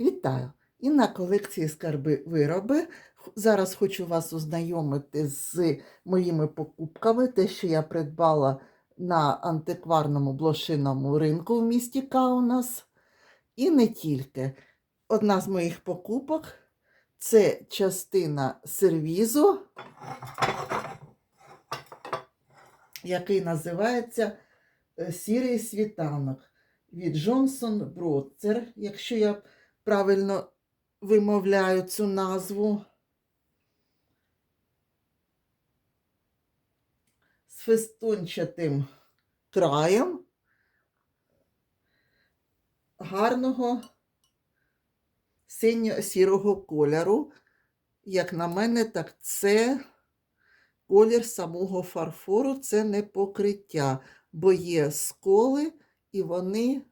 Вітаю! І на колекції скарби вироби. Зараз хочу вас ознайомити з моїми покупками, те, що я придбала на антикварному блошиному ринку в місті Каунас. І не тільки. Одна з моїх покупок це частина сервізу, який називається е, Сірий світанок від Джонсон Бродцер, якщо я правильно вимовляю цю назву. З фестончатим краєм гарного синьо-сірого кольору. Як на мене, так це колір самого фарфору, це не покриття, бо є сколи, і вони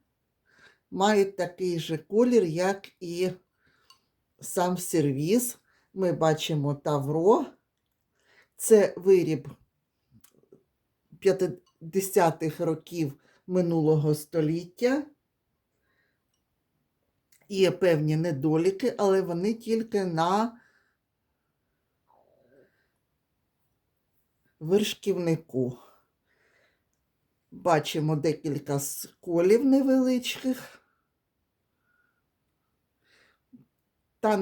мають такий же колір, як і сам сервіз. Ми бачимо тавро. Це виріб 50-х років минулого століття. Є певні недоліки, але вони тільки на вершківнику. Бачимо декілька сколів невеличких. Та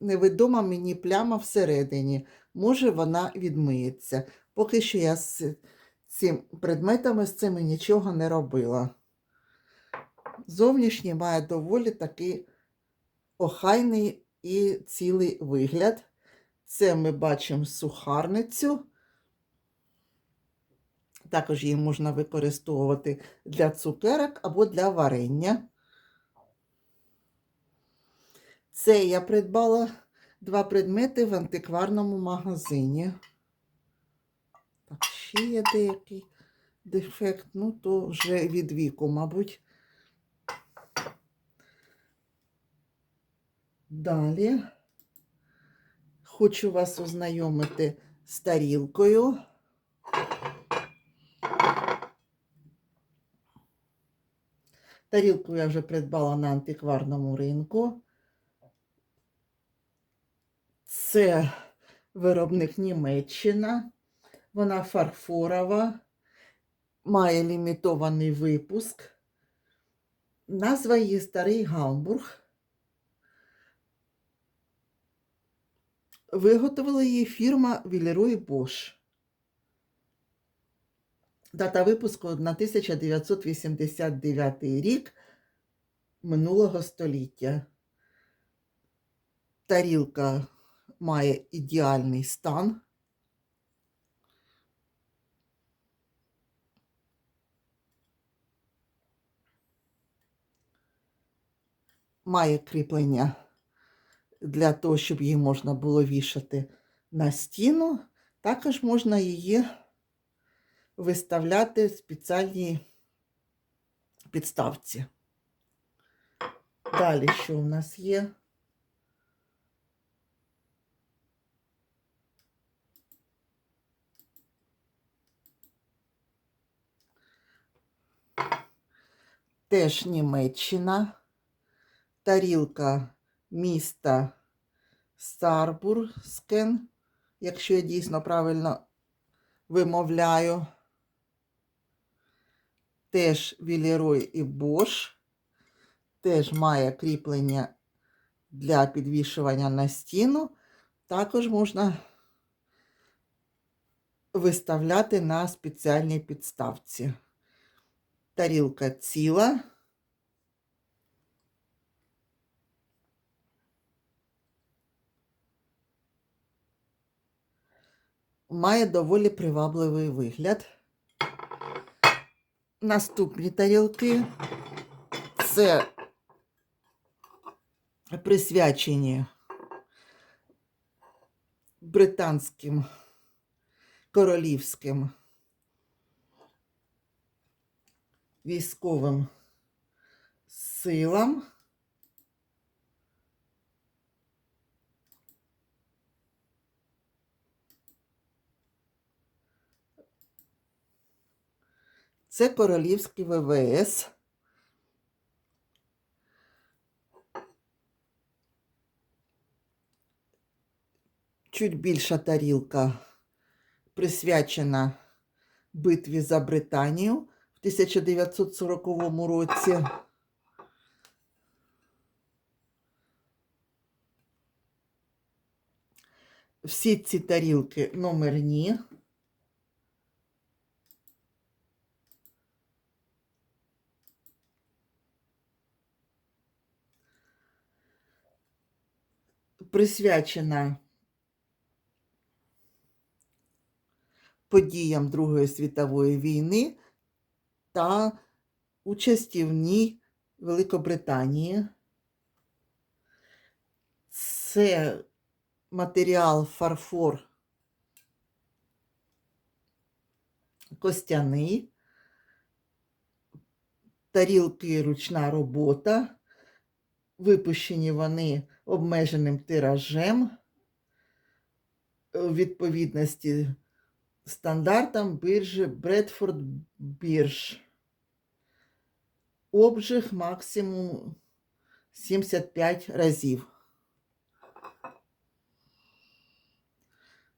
невідома мені пляма всередині. Може, вона відмиється. Поки що я з цим предметами з цими нічого не робила. Зовнішній має доволі такий охайний і цілий вигляд. Це ми бачимо сухарницю. Також її можна використовувати для цукерок або для варення. Це я придбала два предмети в антикварному магазині. Так, ще є деякий дефект, ну то вже від віку, мабуть. Далі хочу вас ознайомити з тарілкою. Тарілку я вже придбала на антикварному ринку. Це виробник Німеччина. Вона фарфорова, має лімітований випуск. Назва її Старий Гамбург. Виготовила її фірма Вілеруй Бош. Дата випуску 1989 рік минулого століття. Тарілка має ідеальний стан. Має кріплення для того, щоб її можна було вішати на стіну. Також можна її виставляти в спеціальній підставці. Далі що у нас є? Теж Німеччина, тарілка міста Старбурскен, якщо я дійсно правильно вимовляю. Теж Вілерой і Бош. Теж має кріплення для підвішування на стіну. Також можна виставляти на спеціальній підставці. Тарілка ціла. Має доволі привабливий вигляд. Наступні тарілки це присвячені британським королівським військовим силам. Це королівський ВВС. Чуть більша тарілка присвячена битві за Британію, 1940 році. Всі ці тарілки номерні. Присвячена подіям Другої світової війни та участі в ній Великобританії. Це матеріал фарфор костяний, тарілки ручна робота. Випущені вони обмеженим тиражем у відповідності стандартам біржі Бредфорд Бірж. Обжиг максимум 75 разів.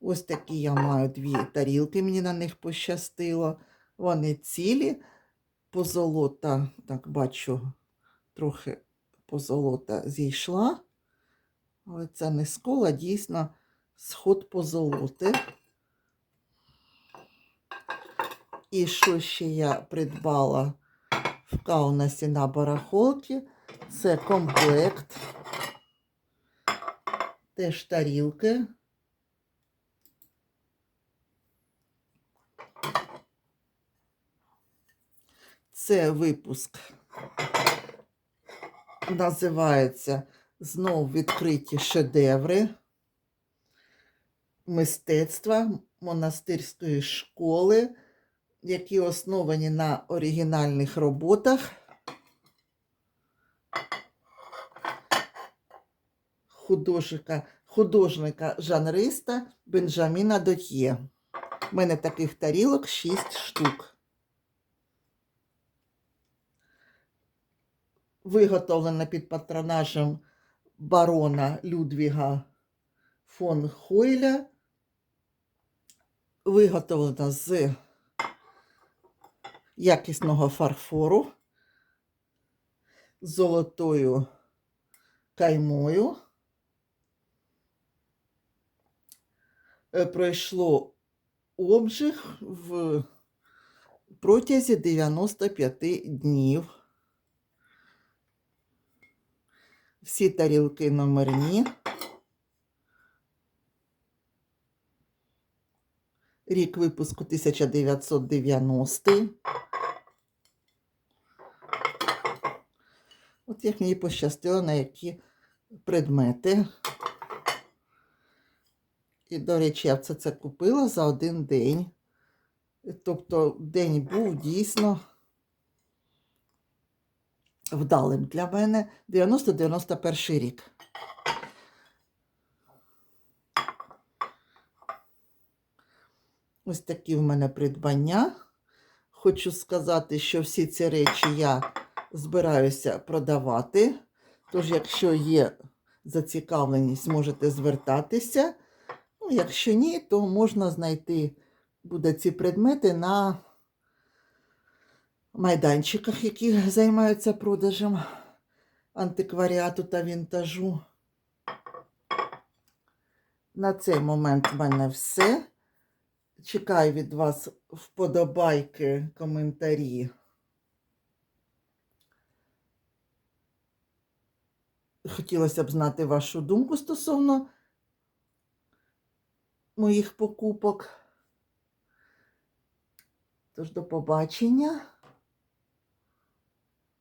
Ось такі я маю дві тарілки, мені на них пощастило. Вони цілі, позолота, так бачу, трохи позолота зійшла. Але це не скола, дійсно сход позолоти. І що ще я придбала в Каунасі на барахолці? Це комплект. Теж тарілки. Це випуск називається Знов відкриті шедеври мистецтва монастирської школи, які основані на оригінальних роботах художника, художника-жанриста Бенджаміна Дотьє. У мене таких тарілок 6 штук. Виготовлена під патронажем барона Людвіга фон Хойля. Виготовлена з якісного фарфору з золотою каймою. Е, Пройшло обжиг в протязі 95 днів. Всі тарілки номерні. Рік випуску 1990. От як мені пощастило, на які предмети. І, до речі, я це, це купила за один день. Тобто день був дійсно вдалим для мене 90-91 рік. Ось такі в мене придбання. Хочу сказати, що всі ці речі я збираюся продавати. Тож, якщо є зацікавленість, можете звертатися. Ну, якщо ні, то можна знайти буде ці предмети на майданчиках, які займаються продажем антикваріату та вінтажу. На цей момент в мене все. Чекаю від вас вподобайки, коментарі. Хотілося б знати вашу думку стосовно моїх покупок. Тож до побачення.